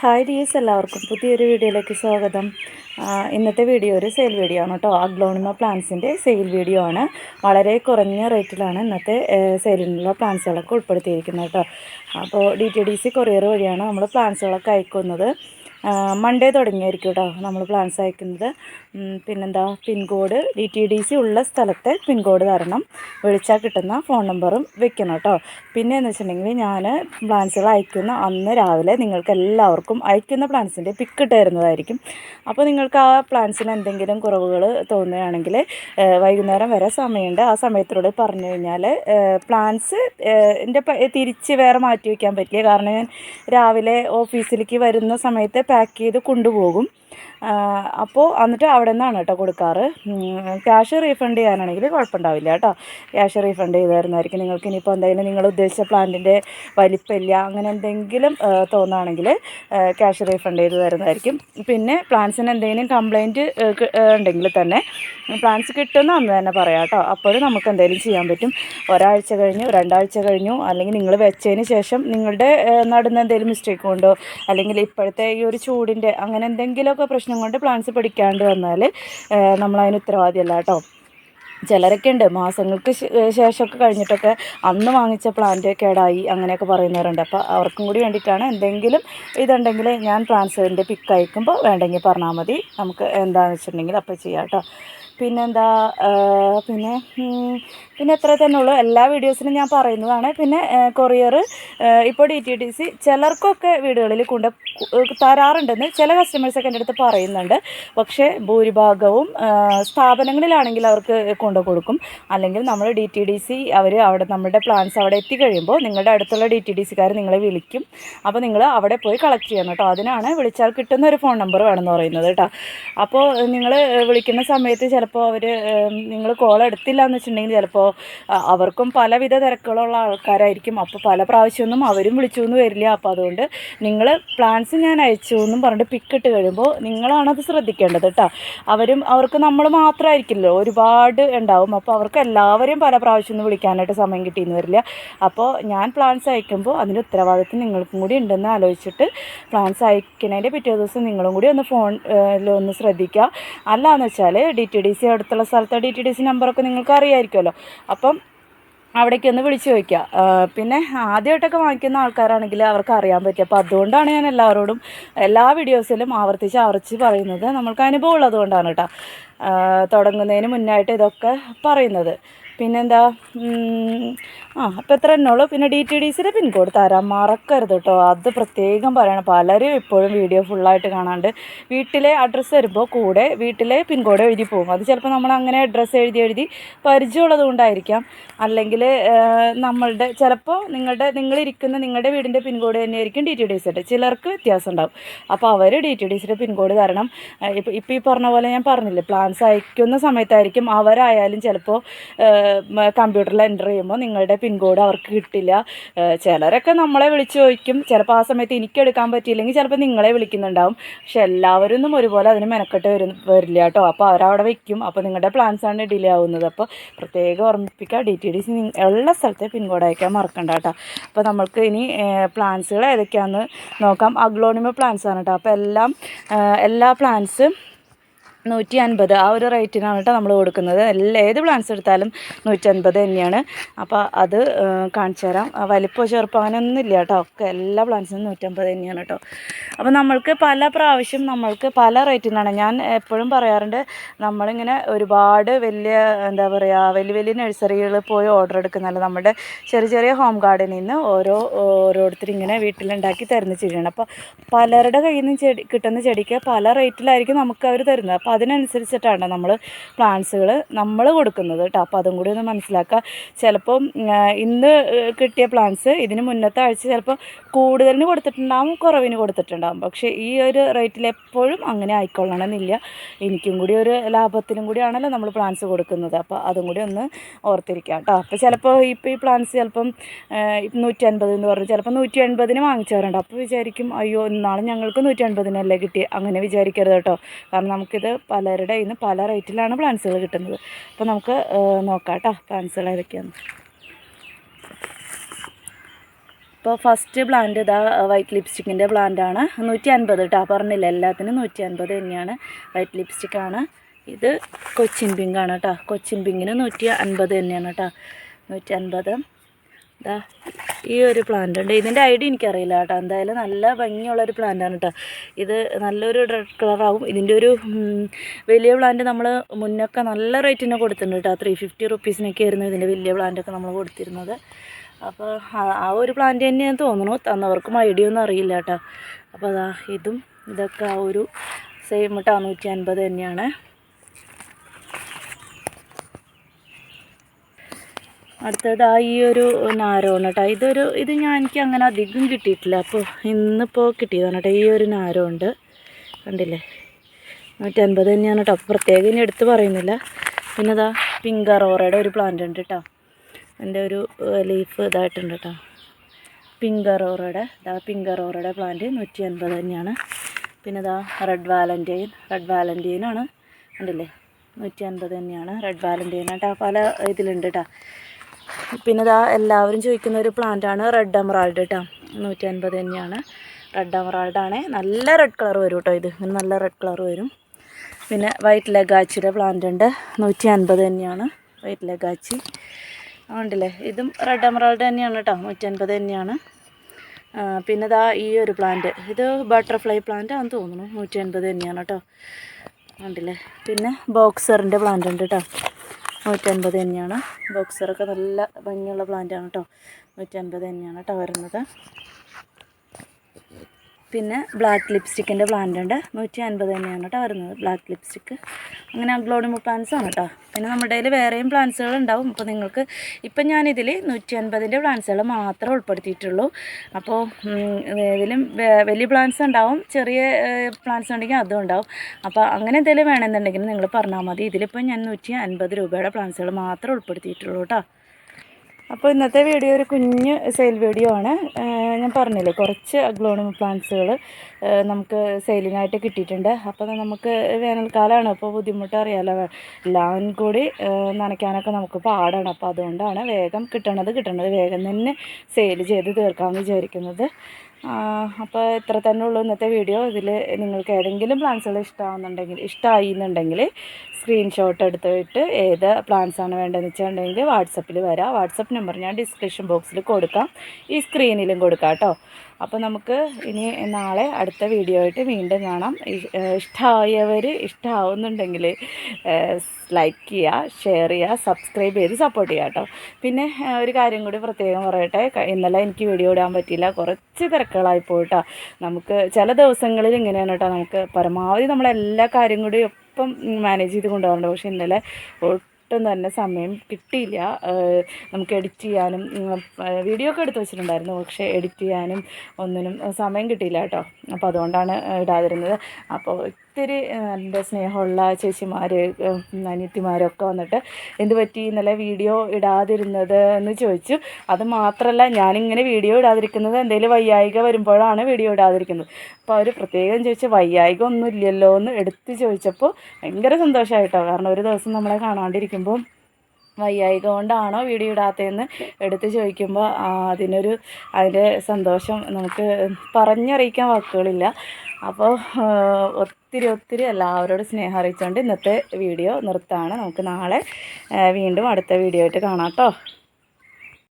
Hi dears എല്ലാവർക്കും പുതിയൊരു വീഡിയോയിലേക്ക് സ്വാഗതം. ഇന്നത്തെ വീഡിയോ ഒരു സെയിൽ വീഡിയോ ആണ് കേട്ടോ. അഗ്ലോണിമ പ്ലാന്റ്സിന്റെ സെയിൽ വീഡിയോ ആണ്. വളരെ കുറഞ്ഞ റേറ്റിലാണ് ഇന്നത്തെ സെയിലിനുള്ള പ്ലാന്റ്സുകളൊക്കെ ഉൾപ്പെടുത്തിയിരിക്കുന്നത് കേട്ടോ. അപ്പോൾ D T D C courier വഴിയാണ് നമ്മൾ പ്ലാന്റ്സുകളൊക്കെ അയക്കുന്നത്. മൺഡേ തുടങ്ങിയായിരിക്കും കേട്ടോ നമ്മൾ പ്ലാൻസ് അയക്കുന്നത്. പിന്നെന്താ pincode D T D C ഉള്ള സ്ഥലത്തെ പിൻകോഡ് തരണം. വിളിച്ചാൽ കിട്ടുന്ന ഫോൺ നമ്പറും വെക്കണം കേട്ടോ പിന്നെ എന്ന് വെച്ചിട്ടുണ്ടെങ്കിൽ ഞാൻ പ്ലാൻസുകൾ അയക്കുന്ന അന്ന് രാവിലെ നിങ്ങൾക്ക് എല്ലാവർക്കും അയക്കുന്ന പ്ലാൻസിന്റെ പിക്ക് ഇട്ട് തരുന്നതായിരിക്കും അപ്പോൾ നിങ്ങൾക്ക് ആ പ്ലാൻസിന് എന്തെങ്കിലും കുറവുകൾ തോന്നുകയാണെങ്കിൽ വൈകുന്നേരം വരെ സമയമുണ്ട്. ആ സമയത്തിലൂടെ പറഞ്ഞു കഴിഞ്ഞാൽ പ്ലാൻസ് എന്റെ തിരിച്ച് വേറെ മാറ്റി വയ്ക്കാൻ പറ്റില്ല. കാരണം ഞാൻ രാവിലെ ഓഫീസിലേക്ക് വരുന്ന സമയത്ത് പാക്ക് ചെയ്ത് കൊണ്ടുപോകും. അപ്പോൾ എന്നിട്ട് അവിടെ നിന്നാണ് കേട്ടോ കൊടുക്കാറ് ക്യാഷ് റീഫണ്ട് ചെയ്യാനാണെങ്കിൽ കുഴപ്പമുണ്ടാവില്ല കേട്ടോ ക്യാഷ് റീഫണ്ട് ചെയ്ത് തരുന്നതായിരിക്കും നിങ്ങൾക്ക് ഇനിയിപ്പോൾ എന്തെങ്കിലും നിങ്ങൾ ഉദ്ദേശിച്ച പ്ലാന്റിന്റെ വലിപ്പമില്ല അങ്ങനെ എന്തെങ്കിലും തോന്നുകയാണെങ്കിൽ ക്യാഷ് റീഫണ്ട് ചെയ്ത് തരുന്നതായിരിക്കും പിന്നെ പ്ലാന്റ്സിന് എന്തെങ്കിലും കംപ്ലൈന്റ് ഉണ്ടെങ്കിൽ തന്നെ പ്ലാന്റ്സ് കിട്ടുന്ന അന്ന് തന്നെ പറയാം കേട്ടോ അപ്പോഴും നമുക്ക് എന്തെങ്കിലും ചെയ്യാൻ പറ്റും. ഒരാഴ്ച കഴിഞ്ഞു രണ്ടാഴ്ച കഴിഞ്ഞു അല്ലെങ്കിൽ നിങ്ങൾ വെച്ചതിന് ശേഷം നിങ്ങളുടെ നടുന്ന എന്തെങ്കിലും മിസ്റ്റേക്ക് ഉണ്ടോ? അല്ലെങ്കിൽ ഇപ്പോഴത്തെ ഈ ഒരു ചൂടിന്റെ അങ്ങനെ എന്തെങ്കിലുമൊക്കെ പ്രശ്നം കൊണ്ട് പ്ലാന്റ്സ് പിടിക്കാണ്ട് വന്നാൽ നമ്മളതിന് ഉത്തരവാദിയല്ല കേട്ടോ. ചിലരൊക്കെ ഉണ്ട്. മാസങ്ങൾക്ക് ശേഷമൊക്കെ കഴിഞ്ഞിട്ടൊക്കെ അന്ന് വാങ്ങിച്ച പ്ലാന്റ് കേടായി അങ്ങനെയൊക്കെ പറയുന്നവരുണ്ട്. അപ്പോൾ അവർക്കും കൂടി വേണ്ടിയിട്ടാണ് എന്തെങ്കിലും ഇതുണ്ടെങ്കിൽ ഞാൻ പ്ലാന്റ്സിന്റെ പിക്ക് അയക്കുമ്പോൾ വേണ്ടെങ്കിൽ പറഞ്ഞാൽ മതി. നമുക്ക് എന്താണെന്ന് വെച്ചിട്ടുണ്ടെങ്കിൽ അപ്പോൾ ചെയ്യാം കേട്ടോ. പിന്നെന്താ പിന്നെ പിന്നെ എത്ര തന്നെ ഉള്ളൂ എല്ലാ വീഡിയോസിനും ഞാൻ പറയുന്നതാണ്. പിന്നെ കൊറിയർ ഇപ്പോൾ ഡി ടി ടി സി ചിലർക്കൊക്കെ വീടുകളിൽ കൊണ്ട് തരാറുണ്ടെന്ന് ചില കസ്റ്റമേഴ്സൊക്കെ എന്റെ അടുത്ത് പറയുന്നുണ്ട്. പക്ഷേ ഭൂരിഭാഗവും സ്ഥാപനങ്ങളിലാണെങ്കിൽ അവർക്ക് കൊണ്ടു കൊടുക്കും. അല്ലെങ്കിൽ നമ്മൾ ഡി ടി ഡി സി അവർ അവിടെ നമ്മുടെ പ്ലാൻസ് അവിടെ എത്തിക്കഴിയുമ്പോൾ നിങ്ങളുടെ അടുത്തുള്ള ഡി ടി ഡി സിക്കാർ നിങ്ങളെ വിളിക്കും. അപ്പോൾ നിങ്ങൾ അവിടെ പോയി കളക്ട് ചെയ്യണം കേട്ടോ. അതിനാണ് വിളിച്ചാൽ കിട്ടുന്ന ഒരു ഫോൺ നമ്പർ വേണമെന്ന് പറയുന്നത് കേട്ടോ. അപ്പോൾ നിങ്ങൾ വിളിക്കുന്ന സമയത്ത് ചിലപ്പോൾ അവർ നിങ്ങൾ കോൾ എടുത്തില്ല എന്ന് വെച്ചിട്ടുണ്ടെങ്കിൽ ചിലപ്പോൾ അവർക്കും പലവിധ തിരക്കുകളുള്ള ആൾക്കാരായിരിക്കും. അപ്പോൾ പല പ്രാവശ്യമൊന്നും അവരും വിളിച്ചു എന്ന് വരില്ല. അപ്പോൾ അതുകൊണ്ട് നിങ്ങൾ പ്ലാൻസ് ഞാൻ അയച്ചു എന്നും പറഞ്ഞിട്ട് പിക്ക് ഇട്ട് കഴിയുമ്പോൾ നിങ്ങളാണത് ശ്രദ്ധിക്കേണ്ടത് കേട്ടോ അവരും അവർക്ക് നമ്മൾ മാത്രമായിരിക്കില്ലല്ലോ ഒരുപാട് ഉണ്ടാവും. അപ്പോൾ അവർക്ക് എല്ലാവരെയും പല പ്രാവശ്യം ഒന്നും വിളിക്കാനായിട്ട് സമയം കിട്ടിയെന്ന് വരില്ല. അപ്പോൾ ഞാൻ പ്ലാൻസ് അയക്കുമ്പോൾ അതിന്റെ ഉത്തരവാദിത്വം നിങ്ങൾക്കും കൂടി ഉണ്ടെന്ന് ആലോചിച്ചിട്ട് പ്ലാൻസ് അയക്കുന്നതിന്റെ പിറ്റേ ദിവസം നിങ്ങളും കൂടി ഒന്ന് ഫോൺ ഒന്ന് ശ്രദ്ധിക്കുക അല്ലാന്ന് വെച്ചാൽ ഡി ടി ഡി സി അടുത്തുള്ള സ്ഥലത്തെ ഡി ടി ഡി സി നമ്പറൊക്കെ നിങ്ങൾക്ക് അറിയാമായിരിക്കുമല്ലോ അപ്പം അവിടേക്ക് ഒന്ന് വിളിച്ചു ചോദിക്കുക പിന്നെ ആദ്യമായിട്ടൊക്കെ വാങ്ങിക്കുന്ന ആൾക്കാരാണെങ്കിൽ അവർക്ക് അറിയാൻ പറ്റും. അപ്പോൾ അതുകൊണ്ടാണ് ഞാൻ എല്ലാവരോടും എല്ലാ വീഡിയോസിലും ആവർത്തിച്ച് ആവർത്തിച്ച് പറയുന്നത്. നമ്മൾക്ക് അനുഭവം ഉള്ളത് കൊണ്ടാണ് കേട്ടോ. തുടങ്ങുന്നതിന് മുന്നായിട്ട് ഇതൊക്കെ പറയുന്നത്. പിന്നെന്താ? ആ അപ്പോൾ എത്ര എണ്ണുള്ളൂ പിന്നെ ഡി ടി ഡി സിയുടെ പിൻകോഡ് തരാൻ മറക്കരുത് കേട്ടോ അത് പ്രത്യേകം പറയണം. പലരും ഇപ്പോഴും വീഡിയോ ഫുള്ളായിട്ട് കാണാണ്ട് വീട്ടിലെ അഡ്രസ്സ് വരുമ്പോൾ കൂടെ വീട്ടിലെ പിൻകോഡ് എഴുതി പോകും. അത് ചിലപ്പോൾ നമ്മൾ അങ്ങനെ അഡ്രസ്സ് എഴുതി എഴുതി പരിചയമുള്ളത് കൊണ്ടായിരിക്കാം. അല്ലെങ്കിൽ നമ്മളുടെ ചിലപ്പോൾ നിങ്ങളുടെ നിങ്ങളിരിക്കുന്ന നിങ്ങളുടെ വീടിന്റെ പിൻകോഡ് തന്നെയായിരിക്കും ഡി ടി ഡി സിയുടെ ചിലർക്ക് വ്യത്യാസം ഉണ്ടാവും. അപ്പോൾ അവർ ഡി ടി ഡി സിയുടെ പിൻകോഡ് തരണം ഇപ്പോൾ ഇപ്പോൾ ഈ പറഞ്ഞ പോലെ ഞാൻ പറഞ്ഞില്ലേ പ്ലാൻസ് അയക്കുന്ന സമയത്തായിരിക്കും അവരായാലും ചിലപ്പോൾ കമ്പ്യൂട്ടറിൽ എന്റർ ചെയ്യുമ്പോൾ നിങ്ങളുടെ പിൻകോഡ് അവർക്ക് കിട്ടില്ല. ചിലരൊക്കെ നമ്മളെ വിളിച്ച് ചോദിക്കും. ചിലപ്പോൾ ആ സമയത്ത് എനിക്ക് എടുക്കാൻ പറ്റിയില്ലെങ്കിൽ ചിലപ്പോൾ നിങ്ങളെ വിളിക്കുന്നുണ്ടാവും. പക്ഷെ എല്ലാവരും ഒരുപോലെ അതിന് മെനക്കെട്ട് വരും വരില്ല കേട്ടോ. അപ്പോൾ അവരവിടെ വയ്ക്കും അപ്പോൾ നിങ്ങളുടെ പ്ലാൻസ് ആണ് ഡിലേ ആവുന്നത്. അപ്പോൾ പ്രത്യേകം ഓർമ്മിപ്പിക്കുക ഡി ടി ഡി സി ഉള്ള സ്ഥലത്തെ പിൻകോഡ് അയക്കാൻ മറക്കണ്ട കേട്ടോ. അപ്പോൾ നമ്മൾക്ക് ഇനി പ്ലാൻസുകൾ ഏതൊക്കെയാണെന്ന് നോക്കാം. അഗ്ലോണിമ പ്ലാൻസാണ് കേട്ടോ. അപ്പോൾ എല്ലാം എല്ലാ പ്ലാൻസും നൂറ്റി അൻപത് ആ ഒരു റേറ്റിനാണ് കേട്ടോ നമ്മൾ കൊടുക്കുന്നത്. എല്ലാ ഏത് പ്ലാൻസ് എടുത്താലും നൂറ്റി അൻപത് തന്നെയാണ്. അപ്പോൾ അത് കാണിച്ചു തരാം. വലിപ്പമോ ചെറുപ്പം അങ്ങനെയൊന്നും ഇല്ല കേട്ടോ ഒക്കെ എല്ലാ പ്ലാൻസിനും നൂറ്റമ്പത് തന്നെയാണ് കേട്ടോ അപ്പോൾ നമ്മൾക്ക് പല പ്രാവശ്യം നമ്മൾക്ക് പല റേറ്റിനാണ്. ഞാൻ എപ്പോഴും പറയാറുണ്ട് നമ്മളിങ്ങനെ ഒരുപാട് വലിയ എന്താ പറയുക വലിയ വലിയ നഴ്സറികളിൽ പോയി ഓർഡർ എടുക്കുന്നതല്ല. നമ്മുടെ ചെറിയ ചെറിയ ഹോം ഗാർഡനിൽ നിന്ന് ഓരോ ഓരോരുത്തർ ഇങ്ങനെ വീട്ടിലുണ്ടാക്കി തരുന്ന ചെടിയാണ്. അപ്പോൾ പലരുടെ കയ്യിൽ നിന്ന് ചെടി കിട്ടുന്ന ചെടിക്ക് പല റേറ്റിലായിരിക്കും നമുക്ക് അവർ തരുന്നത്. അപ്പോൾ അതിനനുസരിച്ചിട്ടാണ് നമ്മൾ പ്ലാന്റ്സുകൾ നമ്മൾ കൊടുക്കുന്നത് കേട്ടോ അപ്പോൾ അതും കൂടി ഒന്ന് മനസ്സിലാക്കുക ചിലപ്പം ഇന്ന് കിട്ടിയ പ്ലാന്റ്സ് ഇതിന് മുന്നത്തെ ആഴ്ച ചിലപ്പോൾ കൂടുതലിന് കൊടുത്തിട്ടുണ്ടാവും കുറവിന് കൊടുത്തിട്ടുണ്ടാവും. പക്ഷേ ഈ ഒരു റേറ്റിൽ എപ്പോഴും അങ്ങനെ ആയിക്കൊള്ളണമെന്നില്ല എനിക്കും കൂടി ഒരു ലാഭത്തിനും കൂടിയാണല്ലോ നമ്മൾ പ്ലാന്റ്സ് കൊടുക്കുന്നത്. അപ്പോൾ അതും കൂടി ഒന്ന് ഓർത്തിരിക്കുക കേട്ടോ അപ്പോൾ ചിലപ്പോൾ ഇപ്പോൾ ഈ പ്ലാന്റ്സ് ചിലപ്പം നൂറ്റി അൻപത് എന്ന് പറഞ്ഞു ചിലപ്പോൾ നൂറ്റി എൺപതിന് വാങ്ങിച്ചവരുണ്ട് അപ്പോൾ വിചാരിക്കും അയ്യോ ഇന്നാളും ഞങ്ങൾക്ക് നൂറ്റി അൻപതിനല്ലേ കിട്ടി അങ്ങനെ വിചാരിക്കരുത് കേട്ടോ കാരണം നമുക്കിത് പലരുടെ ഇന്ന് പല റേറ്റിലാണ് പ്ലാന്റ്സുകൾ കിട്ടുന്നത്. അപ്പോൾ നമുക്ക് നോക്കാം കേട്ടോ പ്ലാന്റ്സുകൾ ഏതൊക്കെയാണ് ഇപ്പോൾ ഫസ്റ്റ് പ്ലാന്റ് ഇതാ വൈറ്റ് ലിപ്സ്റ്റിക്കിന്റെ പ്ലാന്റാണ് നൂറ്റി അൻപത് കേട്ടോ പറഞ്ഞില്ല? എല്ലാത്തിനും നൂറ്റി അൻപത് തന്നെയാണ് വൈറ്റ് ലിപ്സ്റ്റിക്കാണ് ഇത് കൊച്ചിൻ പിങ്കാണ് കേട്ടോ കൊച്ചിൻ പിങ്കിന് നൂറ്റി അൻപത് തന്നെയാണ് കേട്ടോ നൂറ്റി അൻപത് ഇതാ ഈ ഒരു പ്ലാന്റ് ഉണ്ട്. ഇതിന്റെ ഐഡിയ എനിക്കറിയില്ല കേട്ടോ. എന്തായാലും നല്ല ഭംഗിയുള്ളൊരു പ്ലാന്റാണ് കേട്ടോ ഇത് നല്ലൊരു റെഡ് കളറാവും ഇതിന്റെ ഒരു വലിയ പ്ലാന്റ് നമ്മൾ മുന്നൊക്കെ നല്ല റേറ്റിന് കൊടുത്തിട്ടുണ്ട് കേട്ടോ ത്രീ ഫിഫ്റ്റി റുപ്പീസിനൊക്കെ ആയിരുന്നു ഇതിന്റെ വലിയ പ്ലാന്റൊക്കെ നമ്മൾ കൊടുത്തിരുന്നത്. അപ്പോൾ ആ- ഒരു പ്ലാന്റ് തന്നെയാണ് തോന്നുന്നു. തന്നവർക്കും ഐഡിയ ഒന്നും അറിയില്ല കേട്ടോ അപ്പോൾ അതാ ഇതും ഇതൊക്കെ ആ ഒരു സെയിം കേട്ടോ നൂറ്റി അൻപത് തന്നെയാണ്. അടുത്തത് ആ ഈ ഒരു നാരോണ് കേട്ടോ. ഇതൊരു ഇത് ഞാൻ എനിക്ക് അങ്ങനെ അധികം കിട്ടിയിട്ടില്ല. അപ്പോൾ ഇന്നിപ്പോൾ കിട്ടിയതാണ് കേട്ടോ ഈ ഒരു നാരോ ഉണ്ട് കണ്ടില്ലേ? നൂറ്റി അൻപത് തന്നെയാണ് കേട്ടോ. പ്രത്യേകം ഇനി എടുത്ത് പറയുന്നില്ല. പിന്നെ ഇതാ പിങ്ക് അറോറയുടെ ഒരു പ്ലാന്റ് ഉണ്ട് കേട്ടോ. എന്റെ ഒരു ലീഫ് ഇതായിട്ടുണ്ട് കേട്ടോ. പിങ്ക് അറോറയുടെ ഇതാ പിങ്ക് അറോറയുടെ പ്ലാന്റ് നൂറ്റി അൻപത് തന്നെയാണ്. പിന്നെ ഇതാ റെഡ് വാലന്റൈൻ റെഡ് വാലന്റൈനാണ് കണ്ടില്ലേ? നൂറ്റി അൻപത് തന്നെയാണ് റെഡ് വാലന്റൈൻ കേട്ടോ. പല ഇതിലുണ്ട് കേട്ടോ. പിന്നെ ഇതാ എല്ലാവരും ചോദിക്കുന്ന ഒരു പ്ലാന്റാണ് റെഡ് എമറാൾഡ് കേട്ടോ നൂറ്റി അൻപത് തന്നെയാണ്. റെഡ് എമറാൾഡ് ആണ്. നല്ല റെഡ് കളർ വരും കേട്ടോ ഇത്. നല്ല റെഡ് കളർ വരും. പിന്നെ വൈറ്റ് ലഗാച്ചിയുടെ പ്ലാന്റ് ഉണ്ട്. നൂറ്റി അൻപത് തന്നെയാണ്. വൈറ്റ് ലഗാച്ചി ഉണ്ടല്ലേ ഇതും റെഡ് എമറാൾഡ് തന്നെയാണ് കേട്ടോ നൂറ്റി അൻപത് തന്നെയാണ് പിന്നെ ഇതാ ഈ ഒരു പ്ലാന്റ് ഇത് ബട്ടർഫ്ലൈ പ്ലാന്റ് ആണെന്ന് തോന്നുന്നു. നൂറ്റി അൻപത് തന്നെയാണ് കേട്ടോ ഉണ്ടല്ലേ പിന്നെ ബോക്സറിന്റെ പ്ലാന്റ് ഉണ്ട് കേട്ടോ നൂറ്റൻപത് തന്നെയാണ്. ബോക്സറൊക്കെ നല്ല ഭംഗിയുള്ള പ്ലാന്റാണ് കേട്ടോ നൂറ്റൻപത് തന്നെയാണ് കേട്ടോ വരുന്നത്. പിന്നെ ബ്ലാക്ക് ലിപ്സ്റ്റിക്കിന്റെ പ്ലാന്റ് ഉണ്ട്. നൂറ്റി അൻപത് തന്നെയാണ് കേട്ടോ വരുന്നത് ബ്ലാക്ക് ലിപ്സ്റ്റിക്ക് അങ്ങനെ അഗ്ലോണിമ പ്ലാന്റ്സ് ആണ് കേട്ടോ പിന്നെ നമ്മുടെ കയ്യിൽ വേറെയും പ്ലാന്റ്സുകൾ ഉണ്ടാവും. അപ്പോൾ നിങ്ങൾക്ക് ഇപ്പം ഞാനിതിൽ നൂറ്റി അൻപതിന്റെ പ്ലാന്റ്സുകൾ മാത്രമേ ഉൾപ്പെടുത്തിയിട്ടുള്ളൂ. അപ്പോൾ ഇതിലും വലിയ പ്ലാന്റ്സ് ഉണ്ടാവും. ചെറിയ പ്ലാന്റ്സ് ഉണ്ടെങ്കിൽ അതും ഉണ്ടാവും. അപ്പോൾ അങ്ങനെ എന്തെങ്കിലും വേണമെന്നുണ്ടെങ്കിൽ നിങ്ങൾ പറഞ്ഞാൽ മതി. ഇതിലിപ്പോൾ ഞാൻ നൂറ്റി അൻപത് രൂപയുടെ പ്ലാന്റ്സുകൾ മാത്രമേ ഉൾപ്പെടുത്തിയിട്ടുള്ളൂ കേട്ടോ അപ്പോൾ ഇന്നത്തെ വീഡിയോ ഒരു കുഞ്ഞ് സെയിൽ വീഡിയോ ആണ്. ഞാൻ പറഞ്ഞില്ലേ കുറച്ച് അഗ്ലോണിമ പ്ലാന്റ്സുകൾ നമുക്ക് സെയിലിനായിട്ട് കിട്ടിയിട്ടുണ്ട്. അപ്പോൾ നമുക്ക് വേനൽക്കാലമാണ് അപ്പോൾ ബുദ്ധിമുട്ട് അറിയാലോ. എല്ലാം കൂടി നനയ്ക്കാനൊക്കെ നമുക്ക് പാടാണ്. അപ്പോൾ അതുകൊണ്ടാണ് വേഗം കിട്ടണത് കിട്ടണത് വേഗം തന്നെ സെയിൽ ചെയ്ത് തീർക്കാമെന്ന് വിചാരിക്കുന്നത്. അപ്പോൾ ഇത്ര തന്നെ ഉള്ളൂ ഇന്നത്തെ വീഡിയോ ഇതിൽ നിങ്ങൾക്ക് ഏതെങ്കിലും പ്ലാന്റ്സുകൾ ഇഷ്ടമാകുന്നുണ്ടെങ്കിൽ ഇഷ്ടമായി എന്നുണ്ടെങ്കിൽ സ്ക്രീൻഷോട്ട് എടുത്തിട്ട് ഏത് പ്ലാന്റ്സ് ആണ് വേണ്ടതെന്ന് വെച്ചിട്ടുണ്ടെങ്കിൽ വാട്സപ്പിൽ വരാം. വാട്സപ്പ് നമ്പർ ഞാൻ ഡിസ്ക്രിപ്ഷൻ ബോക്സിൽ കൊടുക്കാം. ഈ സ്ക്രീനിലും കൊടുക്കാം കേട്ടോ അപ്പോൾ നമുക്ക് ഇനി നാളെ അടുത്ത വീഡിയോ ആയിട്ട് വീണ്ടും കാണാം. ഇഷ്ടമായവർ ഇഷ്ടമാവുന്നുണ്ടെങ്കിൽ ലൈക്ക് ചെയ്യുക ഷെയർ ചെയ്യുക സബ്സ്ക്രൈബ് ചെയ്ത് സപ്പോർട്ട് ചെയ്യുക കേട്ടോ പിന്നെ ഒരു കാര്യം കൂടി പ്രത്യേകം പറയട്ടെ. ഇന്നലെ എനിക്ക് വീഡിയോ ഇടാൻ പറ്റിയില്ല. കുറച്ച് തിരക്കുകളായി പോയിട്ടോ. നമുക്ക് ചില ദിവസങ്ങളിൽ ഇങ്ങനെയാണ് കേട്ടോ നമുക്ക് പരമാവധി നമ്മളെല്ലാ കാര്യം കൂടി ഒപ്പം മാനേജ് ചെയ്ത് കൊണ്ടുപോകാറുണ്ട്. പക്ഷേ ഇന്നലെ ഒട്ടും തന്നെ സമയം കിട്ടിയില്ല. നമുക്ക് എഡിറ്റ് ചെയ്യാനും വീഡിയോ ഒക്കെ എടുത്ത് വെച്ചിട്ടുണ്ടായിരുന്നു. പക്ഷേ എഡിറ്റ് ചെയ്യാനും ഒന്നിനും സമയം കിട്ടിയില്ല കേട്ടോ. അപ്പോൾ അതുകൊണ്ടാണ് ഇടാതിരുന്നത്. അപ്പോൾ ഒത്തിരി നല്ല സ്നേഹമുള്ള ചേച്ചിമാർ അനിയത്തിമാരൊക്കെ വന്നിട്ട് എന്ത് പറ്റി? ഇന്നലെ വീഡിയോ ഇടാതിരുന്നത്? എന്ന് ചോദിച്ചു. അത് മാത്രമല്ല ഞാനിങ്ങനെ വീഡിയോ ഇടാതിരിക്കുന്നത് എന്തെങ്കിലും വയ്യായിക വരുമ്പോഴാണ് വീഡിയോ ഇടാതിരിക്കുന്നത്. അപ്പോൾ അവർ പ്രത്യേകം ചോദിച്ചു വയ്യായിക ഒന്നും ഇല്ലല്ലോ എന്ന് എടുത്ത് ചോദിച്ചപ്പോൾ ഭയങ്കര സന്തോഷമായിട്ടോ കാരണം ഒരു ദിവസം നമ്മളെ കാണാണ്ടിരിക്കുമ്പോൾ വയ്യായിക കൊണ്ടാണോ വീഡിയോ ഇടാത്തതെന്ന് എടുത്ത് ചോദിക്കുമ്പോൾ അതിനൊരു അതിന്റെ സന്തോഷം നമുക്ക് പറഞ്ഞറിയിക്കാൻ വാക്കുകളില്ല. അപ്പോൾ ഒത്തിരി ഒത്തിരി എല്ലാവരോടും സ്നേഹം അറിയിച്ചുകൊണ്ട് ഇന്നത്തെ വീഡിയോ നിർത്താണ്. നമുക്ക് നാളെ വീണ്ടും അടുത്ത വീഡിയോ ആയിട്ട് കാണാം കേട്ടോ.